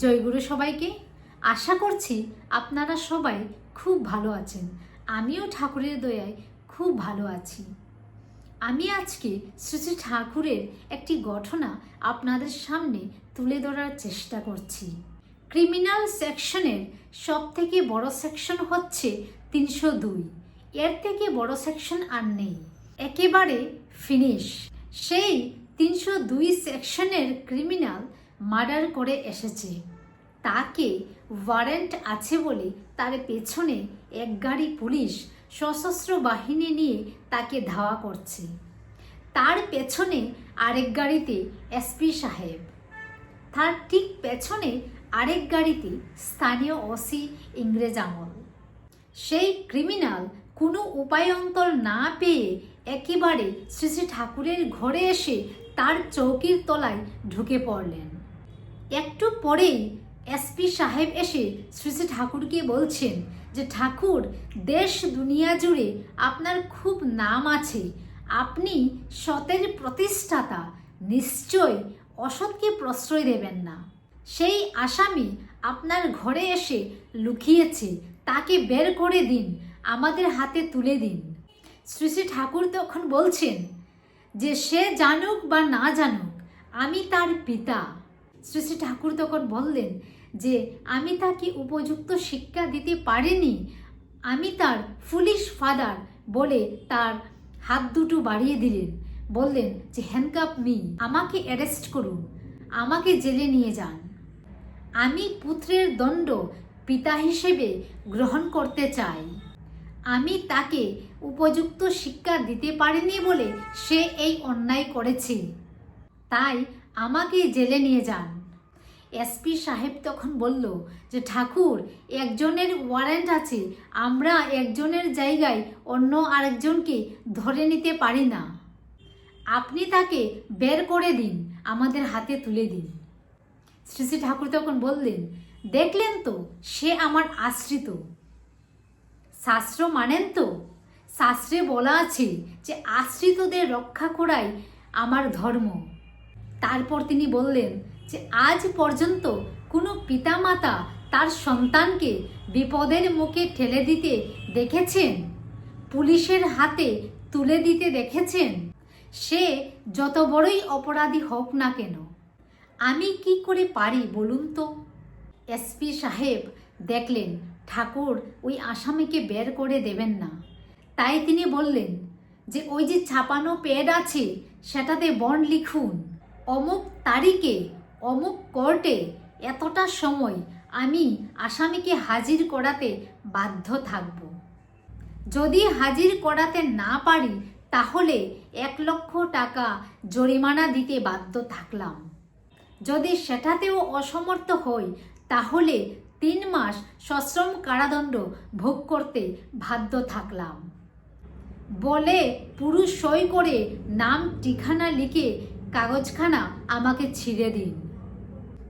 জয়গুরু সবাইকে। আশা করছি আপনারা সবাই খুব ভালো আছেন। আমিও ঠাকুরের দয়ায় খুব ভালো আছি। আমি আজকে শ্রী শ্রী ঠাকুরের একটি ঘটনা আপনাদের সামনে তুলে ধরার চেষ্টা করছি। ক্রিমিনাল সেকশনের সব থেকে বড় সেকশন হচ্ছে তিনশো দুই। এর থেকে বড় সেকশন আর নেই। একেবারে ফিনিশ। সেই তিনশো দুই সেকশনের ক্রিমিনাল মার্ডার করে এসেছে। তাকে ওয়ারেন্ট আছে বলে তার পেছনে এক গাড়ি পুলিশ সশস্ত্র বাহিনী নিয়ে তাকে ধাওয়া করছে। তার পেছনে আরেক গাড়িতে এসপি সাহেব। তার ঠিক পেছনে আরেক গাড়িতে স্থানীয় ওসি ইংরেজ আমল। সেই ক্রিমিনাল কোনো উপায়ন্তর না পেয়ে একেবারে শ্রী শ্রী ঠাকুরের ঘরে এসে তার চৌকির তলায় ঢুকে পড়লেন। একটু পরেই এসপি সাহেব এসে শ্রী শ্রী ঠাকুরকে বলছেন যে, ঠাকুর, দেশ দুনিয়া জুড়ে আপনার খুব নাম আছে। আপনি সতের প্রতিষ্ঠাতা। নিশ্চয় অসৎকে প্রশ্রয় দেবেন না। সেই আসামি আপনার ঘরে এসে লুকিয়েছে। তাকে বের করে দিন, আমাদের হাতে তুলে দিন। শ্রী শ্রী ঠাকুর তখন বলছেন যে, সে জানুক বা না জানুক, আমি তার পিতা। শ্রী শ্রী ঠাকুর তখন বললেন যে, আমি তাকে উপযুক্ত শিক্ষা দিতে পারিনি। আমি তার ফুলিশ ফাদার বলে তার হাত দুটো বাড়িয়ে দিলেন। বললেন যে হ্যান্ডকাপ মি আমাকে অ্যারেস্ট করুন, আমাকে জেলে নিয়ে যান। আমি পুত্রের দণ্ড পিতা হিসেবে গ্রহণ করতে চাই। আমি তাকে উপযুক্ত শিক্ষা দিতে পারিনি বলে সে এই অন্যায় করেছে। তাই আমাকে জেলে নিয়ে যান। এসপি সাহেব তখন বলল যে, ঠাকুর, একজনের ওয়ারেন্ট আছে, আমরা একজনের জায়গায় অন্য আরেকজনকে ধরে নিতে পারি না। আপনি তাকে বের করে দিন, আমাদের হাতে তুলে দিন। শ্রী শ্রী ঠাকুর তখন বললেন, দেখলেন তো, সে আমার আশ্রিত। শাস্ত্র মানেন তো? শাস্ত্রে বলা আছে যে, আশ্রিতদের রক্ষা করাই আমার ধর্ম। তারপর তিনি বললেন যে, আজ পর্যন্ত কোনো পিতামাতা তার সন্তানকে বিপদের মুখে ঠেলে দিতে দেখেছেন? পুলিশের হাতে তুলে দিতে দেখেছেন? সে যত বড়ই অপরাধী হোক না কেন, আমি কি করে পারি বলুন তো? এসপি সাহেব দেখলেন, ঠাকুর ওই আসামিকে বের করে দেবেন না। তাই তিনি বললেন যে, ওই যে ছাপানো প্যাড আছে, সেটাতে বন্ড লিখুন। অমুক তারিখে, অমুক কোর্টে এতটা সময় আমি আসামিকে হাজির করাতে বাধ্য থাকব। যদি হাজির করাতে না পারি, তাহলে এক লক্ষ টাকা জরিমানা দিতে বাধ্য থাকলাম। যদি সেটাতেও অসমর্থ হই, তাহলে তিন মাস সশ্রম কারাদণ্ড ভোগ করতে বাধ্য থাকলাম। বলে পুরুষ সই করে নাম ঠিকানা লিখে কাগজখানা আমাকে ছিঁড়ে দিন।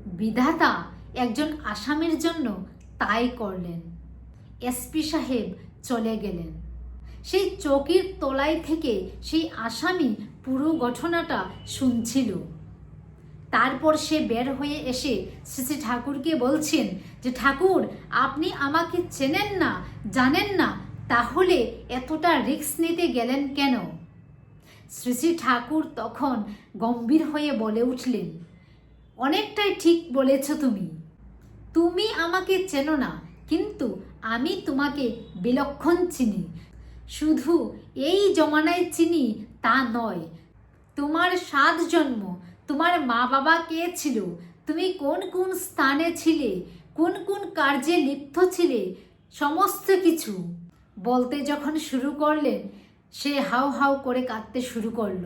বিধাতা একজন আসামির জন্য তাই করলেন। এসপি সাহেব চলে গেলেন। সেই চৌকির তলায় থেকে সেই আসামি পুরো ঘটনাটা শুনছিল। তারপর সে বের হয়ে এসে শ্রী ঠাকুরকে বলছেন যে, ঠাকুর, আপনি আমাকে চেনেন না, জানেন না, তাহলে এতটা রিস্ক নিতে গেলেন কেন? শ্রী শ্রী ঠাকুর তখন গম্ভীর হয়ে বলে উঠলেন, অনেকটাই ঠিক বলেছ তুমি। তুমি আমাকে চেনো না, কিন্তু আমি তোমাকে বিলক্ষণ চিনি। শুধু এই জমানায় চিনি তা নয়। তোমার সাত জন্ম, তোমার মা বাবা কে ছিল? তুমি কোন কোন স্থানে ছিলে? কোন কোন কার্যে লিপ্ত ছিলে? সমস্ত কিছু। বলতে যখন শুরু করলেন সে হাউ হাউ করে কাঁদতে শুরু করল।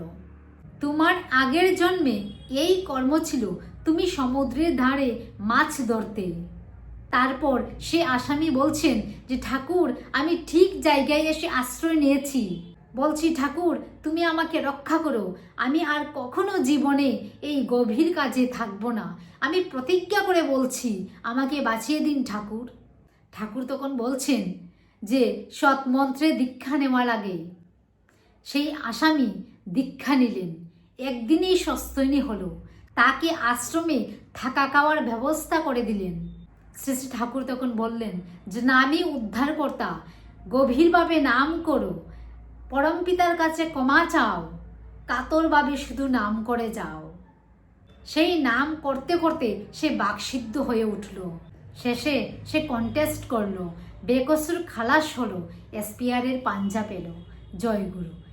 তোমার আগের জন্মে এই কর্ম ছিল তুমি সমুদ্রের ধারে মাছ ধরতে। তারপর সে আসামি বলছেন যে, ঠাকুর, আমি ঠিক জায়গায় এসে আশ্রয় নিয়েছি। বলছি, ঠাকুর, তুমি আমাকে রক্ষা করো। আমি আর কখনো জীবনে এই গভীর কাজে থাকব না। আমি প্রতিজ্ঞা করে বলছি, আমাকে বাঁচিয়ে দিন ঠাকুর। ঠাকুর তখন বলছেন যে সৎ মন্ত্রে দীক্ষা নেওয়া লাগে। সেই আসামি দীক্ষা নিলেন। একদিনেই সস্তনী হলো। তাকে আশ্রমে থাকা খাওয়ার ব্যবস্থা করে দিলেন। শ্রী শ্রী ঠাকুর তখন বললেন যে নামই উদ্ধারকর্তা। গভীরভাবে নাম করো। পরম পিতার কাছে ক্ষমা চাও। কাতরভাবে শুধু নাম করে যাও। সেই নাম করতে করতে সে বাকসিদ্ধ হয়ে উঠল। শেষে সে কন্টেস্ট করল। বেকসুর খালাস হলো। এসপিআরের পাঞ্জা পেল। জয় গুরু